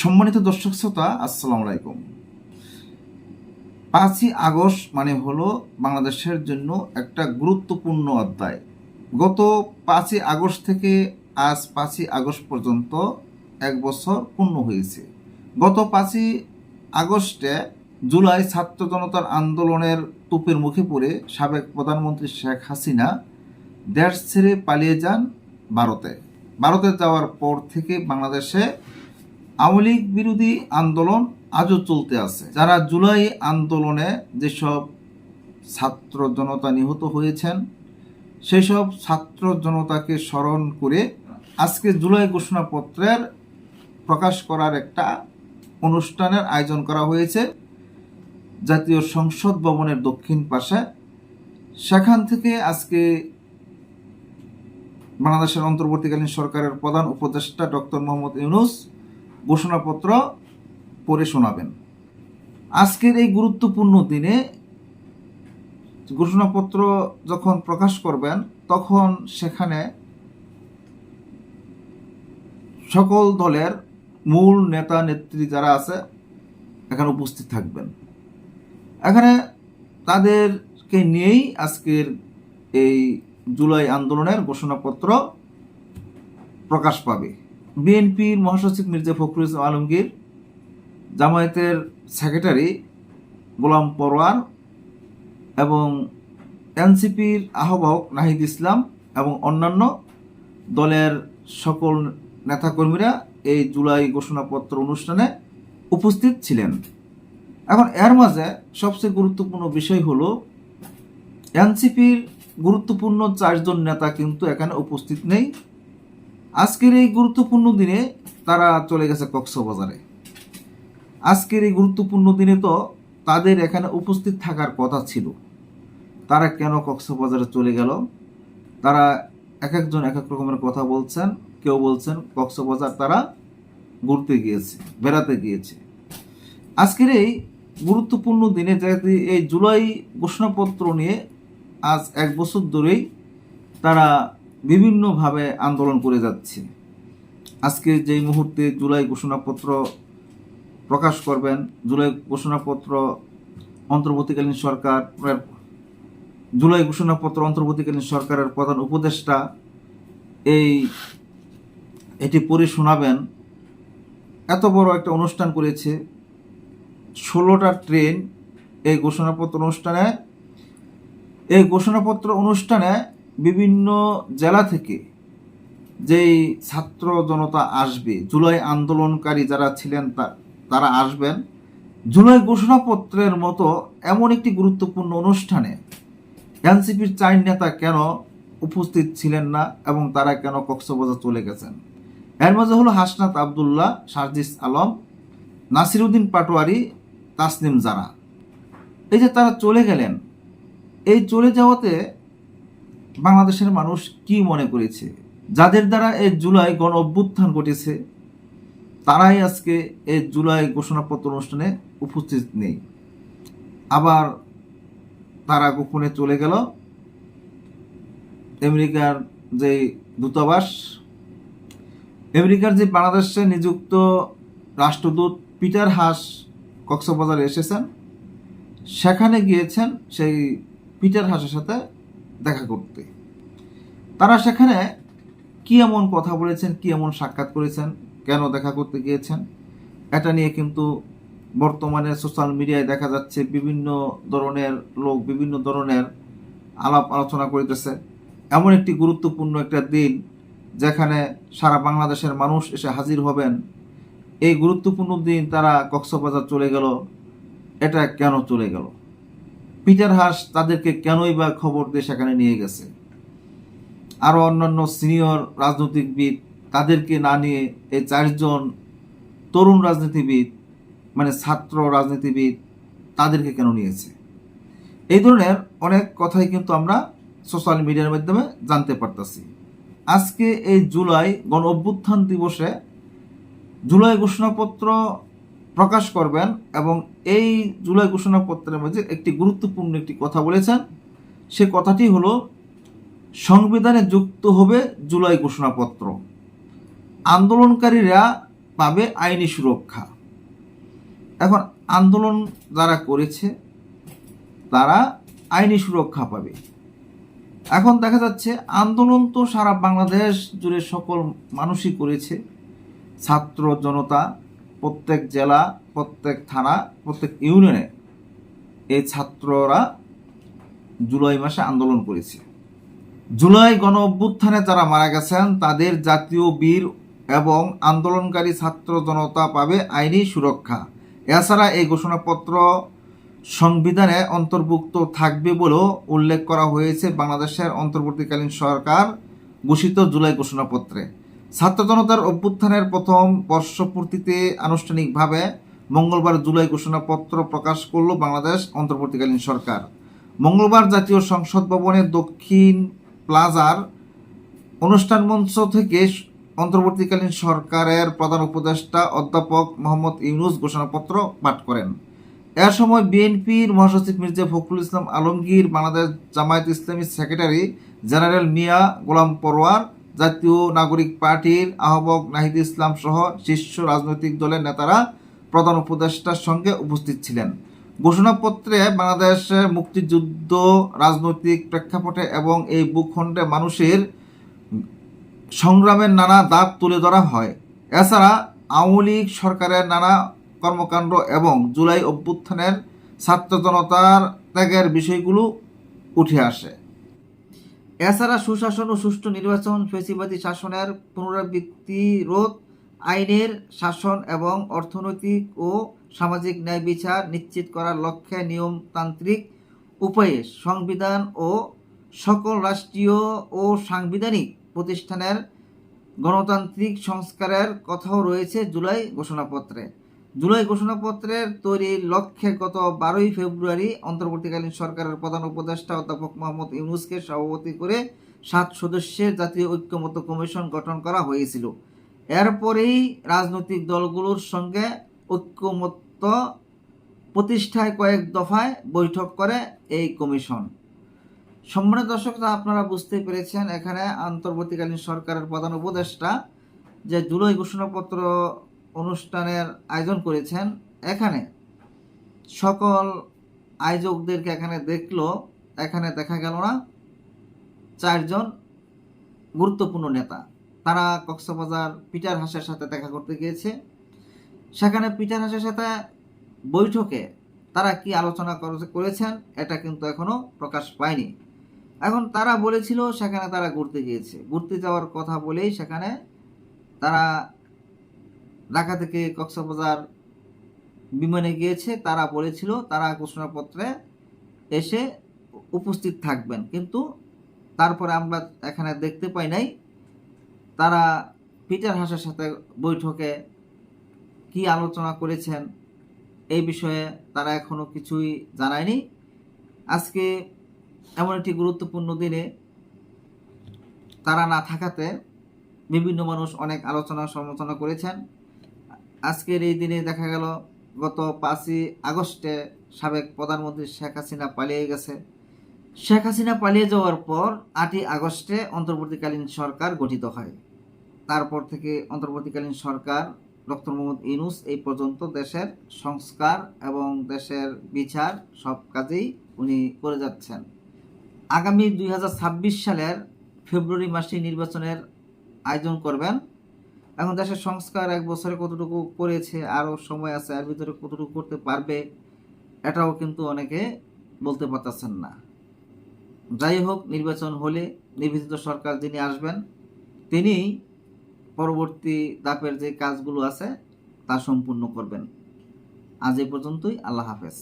সম্মানিত দর্শক শ্রোতা, আসসালামু আলাইকুম। পাঁচই আগস্ট মানে হলো বাংলাদেশের জন্য একটা গুরুত্বপূর্ণ অধ্যায়। গত পাঁচই আগস্ট থেকে আজ পাঁচই আগস্ট পর্যন্ত এক বছর পূর্ণ হয়েছে। গত পাঁচই আগস্টে জুলাই ছাত্র জনতার আন্দোলনের তোপের মুখে পড়ে সাবেক প্রধানমন্ত্রী শেখ হাসিনা দেশ ছেড়ে পালিয়ে যান ভারতে। ভারতে যাওয়ার পর থেকে বাংলাদেশে আওয়ামী লীগ বিরোধী আন্দোলন আজও চলতে আছে। যারা জুলাই আন্দোলনে যেসব ছাত্র জনতা নিহত হয়েছেন সেই সব ছাত্র জনতাকে স্মরণ করে আজকে জুলাই ঘোষণাপত্রের প্রকাশ করার একটা অনুষ্ঠানের আয়োজন করা হয়েছে। জাতীয় সংসদ ভবনের দক্ষিণ পাশে। সেখান থেকে আজকে বাংলাদেশের অন্তর্বর্তীকালীন সরকারের প্রধান উপদেষ্টা ডক্টর মোহাম্মদ ইউনুস ঘোষণাপত্র পড়ে শোনাবেন। আজকের এই গুরুত্বপূর্ণ দিনে ঘোষণাপত্র যখন প্রকাশ করবেন, তখন সেখানে সকল দলের মূল নেতা, নেত্রী যারা আছে, এখানে উপস্থিত থাকবেন। এখানে তাদেরকে নিয়েই আজকের এই জুলাই আন্দোলনের ঘোষণাপত্র প্রকাশ পাবে। বিএনপির মহাসচিব মির্জা ফখরুল আলমগীর, জামায়াতের সেক্রেটারি গোলাম পরোয়ার এবং এনসিপির আহ্বায়ক নাহিদ ইসলাম এবং অন্যান্য দলের সকল নেতাকর্মীরা এই জুলাই ঘোষণাপত্র অনুষ্ঠানে উপস্থিত ছিলেন। এখন এর মাঝে সবচেয়ে গুরুত্বপূর্ণ বিষয় হলো, এনসিপির গুরুত্বপূর্ণ চারজন নেতা কিন্তু এখানে উপস্থিত নেই। আজকের এই গুরুত্বপূর্ণ দিনে তারা চলে গেছে কক্সবাজারে। আজকের এই গুরুত্বপূর্ণ দিনে তো তাদের এখানে উপস্থিত থাকার কথা ছিল। তারা কেন কক্সবাজারে চলে গেল? তারা এক একজন এক এক রকমের কথা বলছেন, কেউ বলছেন কক্সবাজার তারা ঘুরতে গিয়েছে, বেড়াতে গিয়েছে। আজকের এই গুরুত্বপূর্ণ দিনে যেহেতু এই জুলাই ঘোষণাপত্র নিয়ে আজ এক বছর ধরেই তারা বিভিন্নভাবে আন্দোলন করে যাচ্ছে। আজকে যেই মুহূর্তে জুলাই ঘোষণাপত্র প্রকাশ করবেন, জুলাই ঘোষণাপত্র অন্তর্বর্তীকালীন সরকার জুলাই ঘোষণাপত্র অন্তর্বর্তীকালীন সরকারের প্রধান উপদেষ্টা এই এটি পড়ে শোনাবেন। এত বড় একটা অনুষ্ঠান করেছে। ষোলোটা ট্রেন এই ঘোষণাপত্র অনুষ্ঠানে, এই ঘোষণাপত্র অনুষ্ঠানে বিভিন্ন জেলা থেকে যেই ছাত্র জনতা আসবে, জুলাই আন্দোলনকারী যারা ছিলেন তারা আসবেন। জুলাই ঘোষণাপত্রের মতো এমন একটি গুরুত্বপূর্ণ অনুষ্ঠানে এনসিপির চার নেতা কেন উপস্থিত ছিলেন না এবং তারা কেন কক্সবাজার চলে গেছেন? এর মাঝে হলো হাসনাত আবদুল্লাহ, সার্জিস আলম, নাসিরুদ্দিন পাটোয়ারি, তাসনিম জারা। এই যে তারা চলে গেলেন, এই চলে যাওয়াতে বাংলাদেশের মানুষ কি মনে করেছে? যাদের দ্বারা এই জুলাই গণ অভ্যুত্থান ঘটেছে, তারাই আজকে এই জুলাই ঘোষণাপত্র অনুষ্ঠানে উপস্থিত নেই। আবার তারা গোপনে চলে গেল। আমেরিকার যে দূতাবাস, আমেরিকার যে বাংলাদেশে নিযুক্ত রাষ্ট্রদূত পিটার হাস কক্সবাজারে এসেছেন। সেখানে গিয়েছেন সেই পিটার হাসের সাথে দেখা করতে। তারা সেখানে কি এমন কথা বলেছেন, কি এমন সাক্ষাৎ করেছেন, কেন দেখা করতে গিয়েছেন, এটা নিয়ে কিন্তু বর্তমানে সোশ্যাল মিডিয়ায় দেখা যাচ্ছে বিভিন্ন ধরনের লোক, বিভিন্ন ধরনের আলাপ আলোচনা করিতেছে। এমন একটি গুরুত্বপূর্ণ একটা দিন যেখানে সারা বাংলাদেশের মানুষ এসে হাজির হবেন। এই গুরুত্বপূর্ণ দিন তারা কক্সবাজার চলে গেল, এটা কেন চলে গেল? পিটার হাস তাদেরকে কেনই বা খবর দিয়ে সেখানে নিয়ে গেছে? আরও অন্যান্য সিনিয়র রাজনৈতিকবিদ তাদেরকে না নিয়ে এই চারজন তরুণ রাজনীতিবিদ মানে ছাত্র রাজনীতিবিদ তাদেরকে কেন নিয়েছে? এই ধরনের অনেক কথাই কিন্তু আমরা সোশ্যাল মিডিয়ার মাধ্যমে জানতে পারতেছি। আজকে এই জুলাই গণ অভ্যুত্থান দিবসে জুলাই ঘোষণাপত্র প্রকাশ করবেন এবং এই জুলাই ঘোষণাপত্রের মধ্যে একটি গুরুত্বপূর্ণ একটি কথা বলেছেন। সে কথাটি হলো, সংবিধানে যুক্ত হবে জুলাই ঘোষণাপত্র। আন্দোলনকারীরা পাবে আইনি সুরক্ষা। এখন আন্দোলন যারা করেছে, তারা আইনি সুরক্ষা পাবে। এখন দেখা যাচ্ছে, আন্দোলন তো সারা বাংলাদেশ জুড়ে সকল মানুষই করেছে। ছাত্র, জনতা প্রত্যেক জেলা, প্রত্যেক থানা, প্রত্যেক ইউনিয়নে এই ছাত্ররা জুলাই মাসে আন্দোলন করেছে। জুলাই গণ অভ্যুত্থানে যারা মারা গেছেন, তাদের জাতীয় বীর এবং আন্দোলনকারী ছাত্র জনতা পাবে আইনি সুরক্ষা। এছাড়া এই ঘোষণাপত্র সংবিধানে অন্তর্ভুক্ত থাকবে বলেও উল্লেখ করা হয়েছে বাংলাদেশের অন্তর্বর্তীকালীন সরকার ঘোষিত জুলাই ঘোষণাপত্রে। ছাত্র জনতার অভ্যুত্থানের প্রথম বর্ষপূর্তিতে আনুষ্ঠানিকভাবে মঙ্গলবার জুলাই ঘোষণাপত্র প্রকাশ করল বাংলাদেশ অন্তর্বর্তীকালীন সরকার। মঙ্গলবার জাতীয় সংসদ ভবনে দক্ষিণ প্লাজার অনুষ্ঠান মঞ্চ থেকে অন্তর্বর্তীকালীন সরকারের প্রধান উপদেষ্টা অধ্যাপক মোহাম্মদ ইউনুস ঘোষণাপত্র পাঠ করেন। এ সময় বিএনপির মহাসচিব মির্জা ফখরুল ইসলাম আলমগীর, বাংলাদেশ জামায়াত ইসলামী সেক্রেটারি জেনারেল মিয়া গোলাম পরোয়ার জাতীয় নাগরিক পার্টির আহ্বায়ক নাহিদ ইসলাম সহ শীর্ষ রাজনৈতিক দলের নেতারা প্রধান উপদেষ্টার সঙ্গে উপস্থিত ছিলেন। ঘোষণাপত্রে বাংলাদেশের মুক্তিযুদ্ধ, রাজনৈতিক প্রেক্ষাপটে এবং এই ভূখণ্ডে মানুষের সংগ্রামের নানা দাগ তুলে ধরা হয়। এছাড়া আওয়ামী লীগ সরকারের নানা কর্মকাণ্ড এবং জুলাই অভ্যুত্থানের ছাত্র জনতার ত্যাগের বিষয়গুলো উঠে আসে। এছাড়া সুশাসন ও সুষ্ঠু নির্বাচন ফেসিবাদী শাসনের পুনরাবৃত্তি রোধ আইনের শাসন এবং অর্থনৈতিক ও সামাজিক ন্যায় বিচার নিশ্চিত করার লক্ষ্যে নিয়মতান্ত্রিক উপায়ে সংবিধান ও সকল রাষ্ট্রীয় ও সাংবিধানিক প্রতিষ্ঠানের গণতান্ত্রিক সংস্কারের কথাও রয়েছে জুলাই ঘোষণাপত্রে। জুলাই ঘোষণাপত্রের তৈরির লক্ষ্যে গত বারোই ফেব্রুয়ারি অন্তর্বর্তীকালীন সরকারের প্রধান উপদেষ্টা অধ্যাপক মোহাম্মদ ইউনুসকে সভাপতি করে সাত সদস্যের জাতীয় ঐক্যমত্য কমিশন গঠন করা হয়েছিল। এরপরেই রাজনৈতিক দলগুলোর সঙ্গে ঐক্যমত্য প্রতিষ্ঠায় কয়েক দফায় বৈঠক করে এই কমিশন। সম্মানিত দর্শক আপনারা বুঝতে পেরেছেন, এখানে অন্তর্বর্তীকালীন সরকারের প্রধান উপদেষ্টা যে জুলাই ঘোষণাপত্র অনুষ্ঠানের আয়োজন করেছেন এখানে। সকল আয়োজকদেরকে এখানে দেখল, এখানে দেখা গেল না, চারজন গুরুত্বপূর্ণ নেতা। তারা কক্সবাজার পিটার হাসের সাথে দেখা করতে গিয়েছে। সেখানে পিটার হাসের সাথে বৈঠকে তারা কি আলোচনা করে- করেছেন, এটা কিন্তু এখনও প্রকাশ পায়নি। এখন তারা বলেছিল, সেখানে তারা ঘুরতে গিয়েছে। ঘুরতে যাওয়ার কথা বলেই সেখানে তারা ঢাকা থেকে কক্সবাজার বিমানে গিয়েছে, তারা বলেছিল তারা ঘোষণাপত্রে এসে উপস্থিত থাকবেন। কিন্তু তারপরে আমরা এখানে দেখতে পাই নাই তারা পিটার হাসের সাথে বৈঠকে কি আলোচনা করেছেন এই বিষয়ে তারা এখনও কিছুই জানায়নি। আজকে এমন একটি গুরুত্বপূর্ণ দিনে তারা না থাকাতে বিভিন্ন মানুষ অনেক আলোচনা সমালোচনা করেছেন। আজকের এই দিনে দেখা গেল, গত পাঁচই আগস্টে সাবেক প্রধানমন্ত্রী শেখ হাসিনা পালিয়ে গেছে। শেখ হাসিনা পালিয়ে যাওয়ার পর আটই আগস্টে অন্তর্বর্তীকালীন সরকার গঠিত হয়। তারপর থেকে অন্তর্বর্তীকালীন সরকার ডক্টর মোহাম্মদ ইউনুস এই পর্যন্ত দেশের সংস্কার এবং দেশের বিচার সব কাজেই উনি করে যাচ্ছেন। আগামী দুই হাজার ছাব্বিশ সালের ফেব্রুয়ারি মাসে নির্বাচনের আয়োজন করবেন এখন দেশের সংস্কার এক বছরে কতটুকু করেছে আরও সময় আছে এর ভিতরে কতটুকু করতে পারবে, এটাও কিন্তু অনেকে বলতে পারতেছেন না। যাই হোক, নির্বাচন হলে নির্বাচিত সরকার যিনি আসবেন, তিনি পরবর্তী ধাপের যে কাজগুলো আছে, তা সম্পূর্ণ করবেন। আজ এই পর্যন্তই, আল্লাহ হাফেজ।